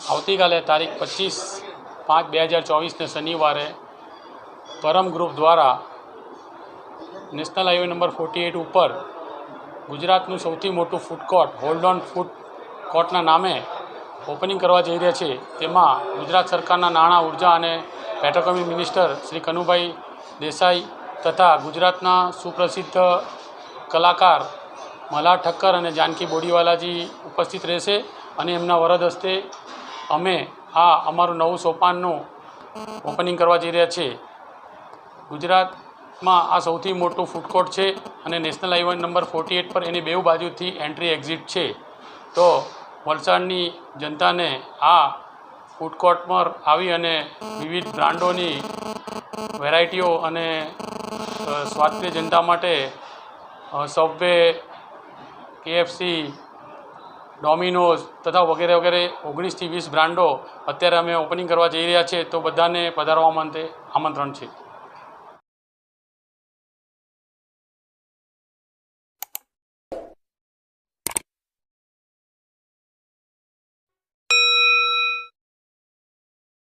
આવતીકાલે તારીખ પચીસ પાંચ બે હજાર ચોવીસને શનિવારે પરમ ગ્રુપ દ્વારા national highway number forty eight ઉપર ગુજરાતનું સૌથી મોટું food court hold on food કોર્ટના નામે ઓપનિંગ કરવા જઈ રહ્યા છે. તેમાં ગુજરાત સરકારના નાણાં, ઊર્જા અને પેટ્રોકેમિક મિનિસ્ટર શ્રી કનુભાઈ દેસાઈ તથા ગુજરાતના સુપ્રસિદ્ધ કલાકાર મલ્હાર ઠક્કર અને જાનકી બોડીવાલાજી ઉપસ્થિત રહેશે અને એમના વરદ હસ્તે અમે આ અમારું નવું સોપાનનું ઓપનિંગ કરવા જઈ રહ્યા છીએ. ગુજરાતમાં આ સૌથી મોટું ફૂડકોર્ટ છે અને national highway number forty eight પર એની બેઉ બાજુથી એન્ટ્રી એક્ઝિટ છે. તો વલસાડની જનતાને આ ફૂડકોર્ટ પર આવી અને વિવિધ બ્રાન્ડોની વેરાયટીઓ અને સ્વાસ્થ્ય જનતા માટે સબવે કેએફસી ડોમિનોઝ તથા વગેરે વગેરે ઓગણીસથી વીસ બ્રાન્ડો અત્યારે અમે ઓપનિંગ કરવા જઈ રહ્યા છીએ. તો બધાને પધારવા માટે આમંત્રણ છે.